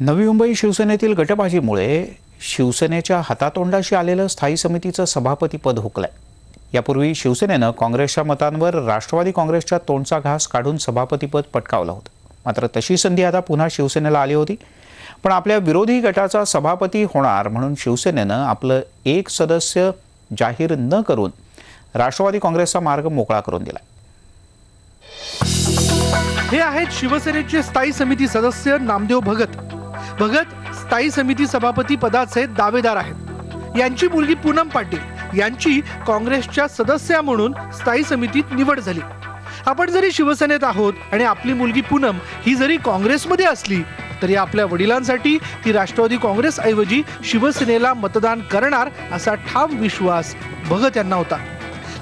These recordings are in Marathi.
नवी मुंबई शिवसेनेतील गटबाजीमुळे शिवसेनेच्या हातातोंडाशी आलेलं स्थायी समितीचं सभापतीपद हुकलंय. यापूर्वी शिवसेनेनं काँग्रेसच्या मतांवर राष्ट्रवादी काँग्रेसच्या तोंडचा घास काढून सभापतीपद पटकावलं होतं. मात्र तशी संधी आता पुन्हा शिवसेनेला आली होती. पण आपल्या विरोधी गटाचा सभापती होणार म्हणून शिवसेनेनं आपलं एक सदस्य जाहीर न करून राष्ट्रवादी काँग्रेसचा मार्ग मोकळा करून दिला हे आहेत शिवसेनेचे स्थायी समिती सदस्य नामदेव भगत. भगत स्थायी समिती सभापती पदाचे दावेदार आहेत. यांची मुलगी पूनम पाटील यांची काँग्रेसच्या सदस्या म्हणून स्थायी समितीत निवड झाली. आपण जरी शिवसेनेत आहोत आणि आपली मुलगी पूनम ही जरी काँग्रेसमध्ये असली तरी आपल्या वडिलांसाठी ती राष्ट्रवादी काँग्रेस ऐवजी शिवसेनेला मतदान करणार असा ठाम विश्वास भगत यांना होता.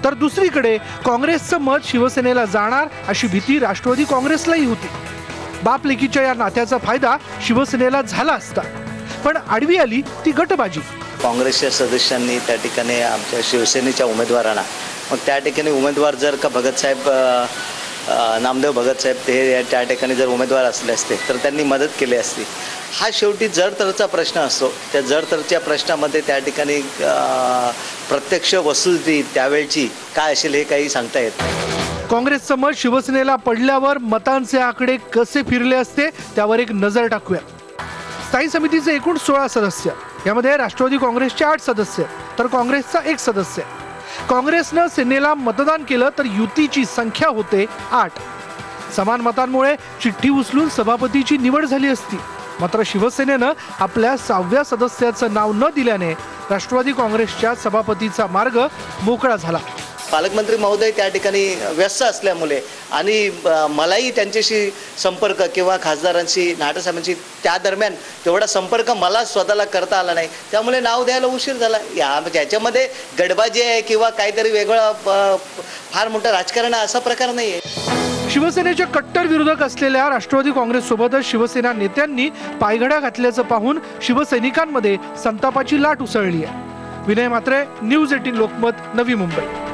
तर दुसरीकडे काँग्रेसचं मत शिवसेनेला जाणार अशी भीती राष्ट्रवादी काँग्रेसलाही होती. बापलेकीच्या या नात्याचा फायदा शिवसेनेला झाला असता. पण आडवी आली ती गटबाजी. काँग्रेसच्या सदस्यांनी त्या ठिकाणी आमच्या शिवसेनेच्या उमेदवारांना मग त्या ठिकाणी उमेदवार जर का भगतसाहेब नामदेव भगतसाहेब ते या- त्या ठिकाणी जर उमेदवार असले असते तर त्यांनी मदत केली असती. हा शेवटी जडतरचा प्रश्न असतो. त्या जडतरच्या प्रश्नामध्ये त्या ठिकाणी प्रत्यक्ष वसुली त्यावेळची काय असेल हे काही सांगता येत नाही. काँग्रेसचं मत शिवसेनेला पडल्यावर मतांचे आकडे कसे फिरले असते त्यावर एक नजर टाकूया. स्थायी समितीचे एकूण सोळा सदस्य यामध्ये राष्ट्रवादी काँग्रेसचे आठ सदस्य तर काँग्रेसचा एक सदस्य. काँग्रेसनं सेनेला मतदान केलं तर युतीची संख्या होते आठ. समान मतांमुळे चिठ्ठी उचलून सभापतीची निवड झाली असती. मात्र शिवसेनेनं आपल्या सहाव्या सदस्याचं नाव न दिल्याने राष्ट्रवादी काँग्रेसच्या सभापतीचा मार्ग मोकळा झाला. पालकमंत्री महोदय त्या ठिकाणी व्यस्त असल्यामुळे आणि मलाही त्यांच्याशी संपर्क किंवा खासदारांशी नाटसाहेबांशी त्या दरम्यान तेवढा संपर्क मला स्वतःला करता आला नाही. त्यामुळे नाव द्यायला उशीर झाला. या ज्याच्यामध्ये गडबाजी आहे किंवा काहीतरी वेगळं फार मोठं राजकारण आहे असा प्रकार नाही आहे शिवसेनेचे कट्टर विरोधक असलेल्या राष्ट्रवादी काँग्रेससोबतच शिवसेना नेत्यांनी पायघड्या घातल्याचं पाहून शिवसैनिकांमध्ये संतापाची लाट उसळली आहे. Vinay Matre news eighteen Lokmat Navi Mumbai.